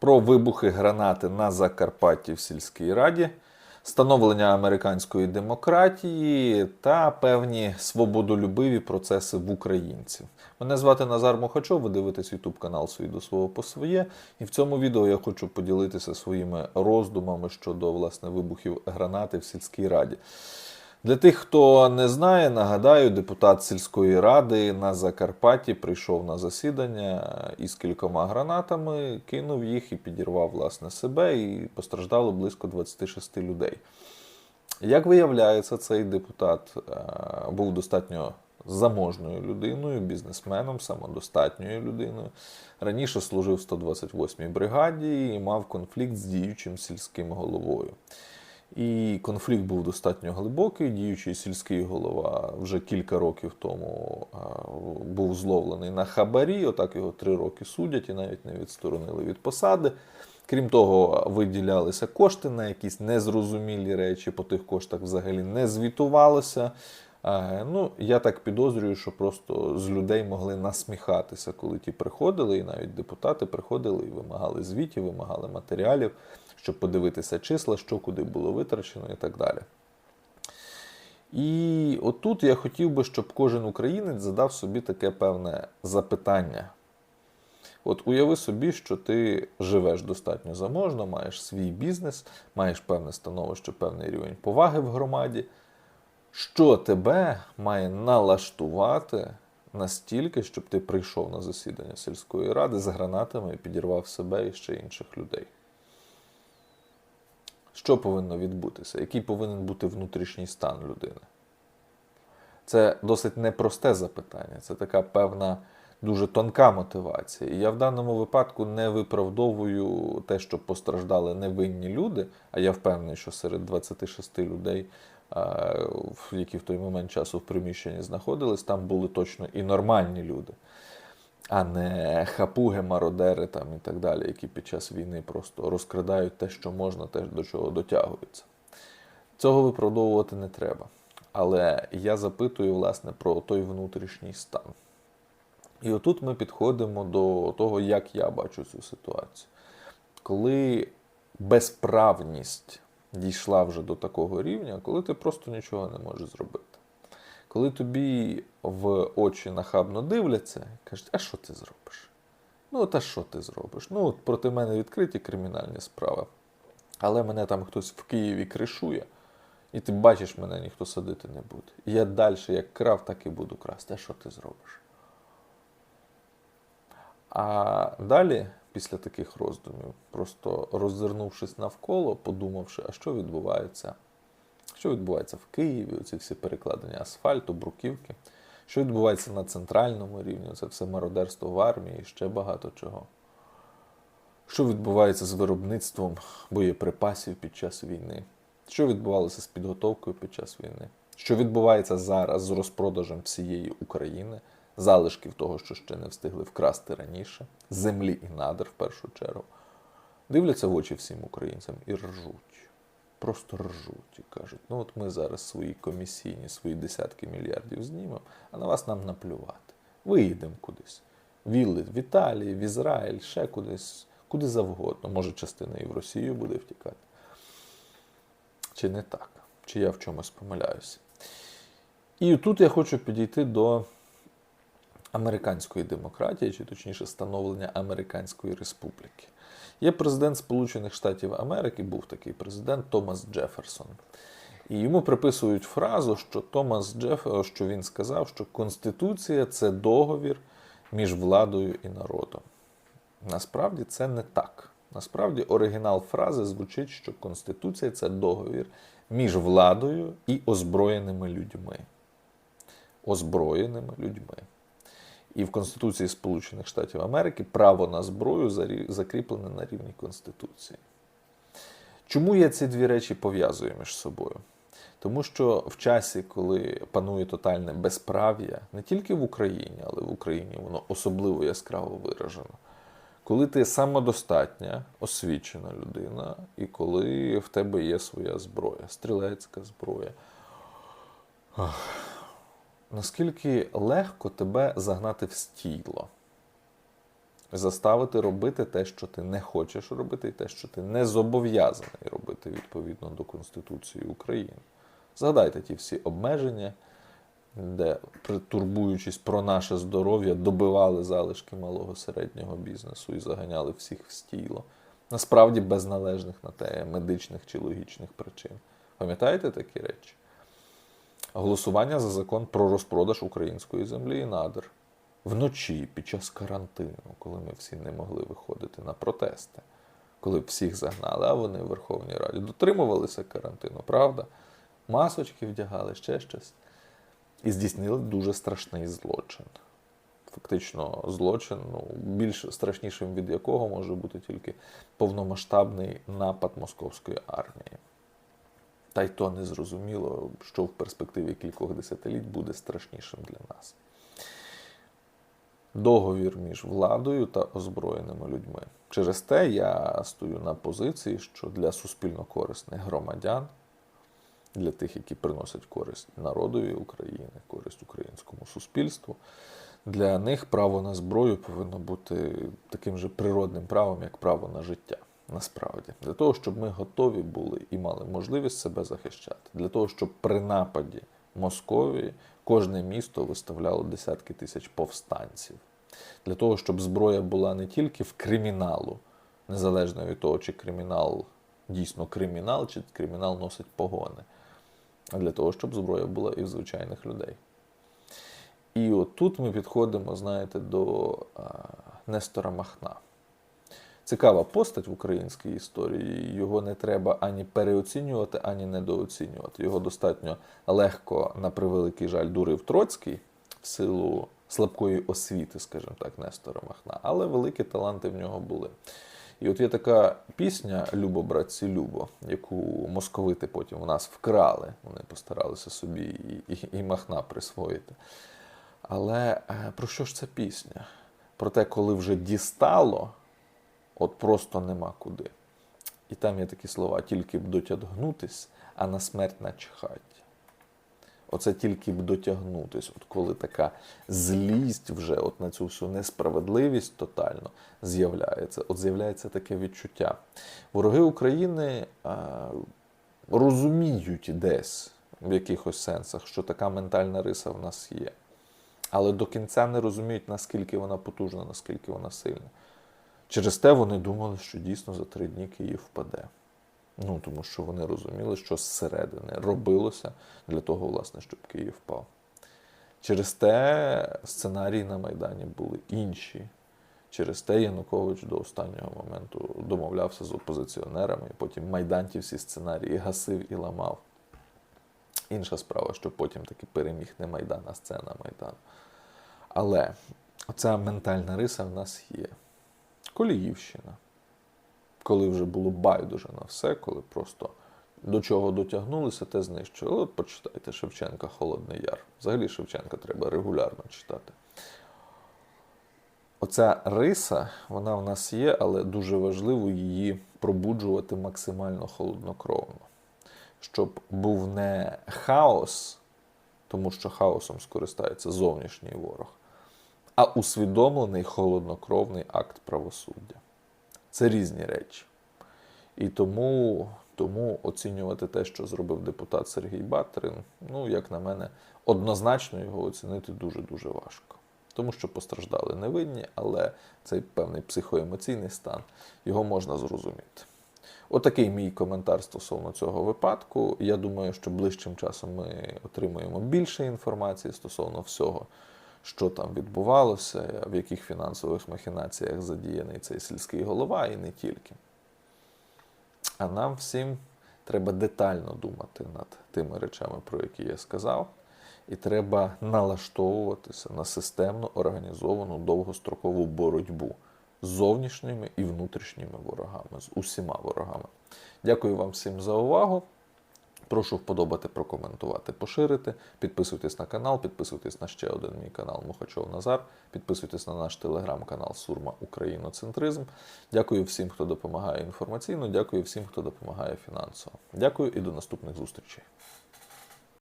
про вибухи гранати на Закарпатті в сільській раді, становлення американської демократії та певні свободолюбиві процеси в українців. Мене звати Назар Мохачов, ви дивитесь YouTube канал «Свої до свого по своє. І в цьому відео я хочу поділитися своїми роздумами щодо власне вибухів гранати в сільській раді. Для тих, хто не знає, нагадаю, депутат сільської ради на Закарпатті прийшов на засідання із кількома гранатами, кинув їх і підірвав власне себе, і постраждало близько 26 людей. Як виявляється, цей депутат е, був достатньо заможною людиною, бізнесменом, самодостатньою людиною. Раніше служив в 128-й бригаді і мав конфлікт з діючим сільським головою. І конфлікт був достатньо глибокий. Діючий сільський голова вже кілька років тому був зловлений на хабарі. Отак його три роки судять і навіть не відсторонили від посади. Крім того, виділялися кошти на якісь незрозумілі речі, по тих коштах взагалі не звітувалося. Ну, я так підозрюю, що просто з людей могли насміхатися, коли ті приходили, і навіть депутати приходили і вимагали звітів, вимагали матеріалів, щоб подивитися числа, що куди було витрачено і так далі. І отут я хотів би, щоб кожен українець задав собі таке певне запитання. От уяви собі, що ти живеш достатньо заможно, маєш свій бізнес, маєш певне становище, певний рівень поваги в громаді. Що тебе має налаштувати настільки, щоб ти прийшов на засідання сільської ради з гранатами і підірвав себе і ще інших людей? Що повинно відбутися? Який повинен бути внутрішній стан людини? Це досить непросте запитання, це така певна дуже тонка мотивація. І я в даному випадку не виправдовую те, що постраждали невинні люди, а я впевнений, що серед 26 людей, які в той момент часу в приміщенні знаходились, там були точно і нормальні люди, а не хапуги, мародери там і так далі, які під час війни просто розкрадають те, що можна, те, до чого дотягуються. Цього виправдовувати не треба. Але я запитую, власне, про той внутрішній стан. І отут ми підходимо до того, як я бачу цю ситуацію. Коли безправність дійшла вже до такого рівня, коли ти просто нічого не можеш зробити. Коли тобі в очі нахабно дивляться кажуть, а що ти зробиш? Ну, та що ти зробиш? Ну, от проти мене відкриті кримінальні справи. Але мене там хтось в Києві кришує, і ти бачиш, мене ніхто садити не буде. І я далі, як крав, так і буду красти. А що ти зробиш? А далі, після таких роздумів, просто роззирнувшись навколо, подумавши, а що відбувається? Що відбувається в Києві, оці всі перекладення асфальту, бруківки, що відбувається на центральному рівні, це все мародерство в армії і ще багато чого. Що відбувається з виробництвом боєприпасів під час війни? Що відбувалося з підготовкою під час війни? Що відбувається зараз з розпродажем всієї України? Залишків того, що ще не встигли вкрасти раніше, землі і надр в першу чергу, дивляться в очі всім українцям і ржуть. Просто ржуть і кажуть, ну от ми зараз свої комісійні, свої десятки мільярдів знімемо, а на вас нам наплювати. Виїдемо кудись. Вілли в Італії, в Ізраїль, ще кудись, куди завгодно. Може, частина і в Росію буде втікати. Чи не так? Чи я в чомусь помиляюся? І тут я хочу підійти до американської демократії, чи точніше становлення Американської Республіки. Є президент Сполучених Штатів Америки, був такий президент Томас Джеферсон. І йому приписують фразу, що Томас Джеф, що він сказав, що Конституція це договір між владою і народом. Насправді це не так. Насправді оригінал фрази звучить, що Конституція це договір між владою і озброєними людьми. Озброєними людьми. І в Конституції Сполучених Штатів Америки право на зброю закріплене на рівні Конституції. Чому я ці дві речі пов'язую між собою? Тому що в часі, коли панує тотальне безправ'я, не тільки в Україні, але в Україні воно особливо яскраво виражено. Коли ти самодостатня, освічена людина, і коли в тебе є своя зброя, стрілецька зброя наскільки легко тебе загнати в стійло? заставити робити те, що ти не хочеш робити, і те, що ти не зобов'язаний робити відповідно до Конституції України. Згадайте ті всі обмеження, де, турбуючись про наше здоров'я, добивали залишки малого середнього бізнесу і заганяли всіх в стіло. Насправді без належних на те медичних чи логічних причин. Пам'ятаєте такі речі? Голосування за закон про розпродаж української землі і надр вночі під час карантину, коли ми всі не могли виходити на протести, коли всіх загнали, а вони в Верховній Раді дотримувалися карантину, правда? Масочки вдягали, ще щось. І здійснили дуже страшний злочин. Фактично, злочин, ну, більш страшнішим від якого може бути тільки повномасштабний напад московської армії. Та й то не зрозуміло, що в перспективі кількох десятиліть буде страшнішим для нас. Договір між владою та озброєними людьми. Через те я стою на позиції, що для суспільно корисних громадян, для тих, які приносять користь народові України, користь українському суспільству, для них право на зброю повинно бути таким же природним правом, як право на життя. Насправді, для того, щоб ми готові були і мали можливість себе захищати, для того, щоб при нападі Московії кожне місто виставляло десятки тисяч повстанців, для того, щоб зброя була не тільки в криміналу, незалежно від того, чи кримінал дійсно кримінал, чи кримінал носить погони, а для того, щоб зброя була і в звичайних людей. І от тут ми підходимо, знаєте, до а, Нестора Махна. Цікава постать в українській історії. Його не треба ані переоцінювати, ані недооцінювати. Його достатньо легко, на превеликий жаль, дурив Троцький в силу слабкої освіти, скажімо так, Нестора Махна. Але великі таланти в нього були. І от є така пісня Любо, братці, Любо, яку московити потім у нас вкрали. Вони постаралися собі і, і, і Махна присвоїти. Але е, про що ж ця пісня? Про те, коли вже дістало. От просто нема куди. І там є такі слова: тільки б дотягнутись, а на смерть начхать. Оце тільки б дотягнутись. От коли така злість вже от на цю всю несправедливість тотально з'являється, от з'являється таке відчуття. Вороги України а, розуміють десь в якихось сенсах, що така ментальна риса в нас є. Але до кінця не розуміють, наскільки вона потужна, наскільки вона сильна. Через те вони думали, що дійсно за три дні Київ впаде. Ну, тому що вони розуміли, що зсередини робилося для того, власне, щоб Київ впав. Через те сценарії на Майдані були інші. Через те Янукович до останнього моменту домовлявся з опозиціонерами, і потім Майдан ті всі сценарії гасив і ламав. Інша справа, що потім таки переміг не Майдан, а сцена Майдану. Але оця ментальна риса в нас є. Коліївщина. Коли вже було байдуже на все, коли просто до чого дотягнулися, те знищили. От почитайте Шевченка Холодний Яр. Взагалі Шевченка треба регулярно читати. Оця риса, вона в нас є, але дуже важливо її пробуджувати максимально холоднокровно. Щоб був не хаос, тому що хаосом скористається зовнішній ворог а усвідомлений холоднокровний акт правосуддя. Це різні речі. І тому тому оцінювати те, що зробив депутат Сергій Батрин, ну, як на мене, однозначно його оцінити дуже-дуже важко. Тому що постраждали невинні, але цей певний психоемоційний стан його можна зрозуміти. Отакий мій коментар стосовно цього випадку. Я думаю, що ближчим часом ми отримаємо більше інформації стосовно всього що там відбувалося, в яких фінансових махінаціях задіяний цей сільський голова і не тільки. А нам всім треба детально думати над тими речами, про які я сказав, і треба налаштовуватися на системно організовану довгострокову боротьбу з зовнішніми і внутрішніми ворогами, з усіма ворогами. Дякую вам всім за увагу. Прошу вподобати, прокоментувати, поширити. Підписуйтесь на канал, підписуйтесь на ще один мій канал Мухачов Назар. Підписуйтесь на наш телеграм-канал Сурма Україноцентризм. Дякую всім, хто допомагає інформаційно. Дякую всім, хто допомагає фінансово. Дякую і до наступних зустрічей.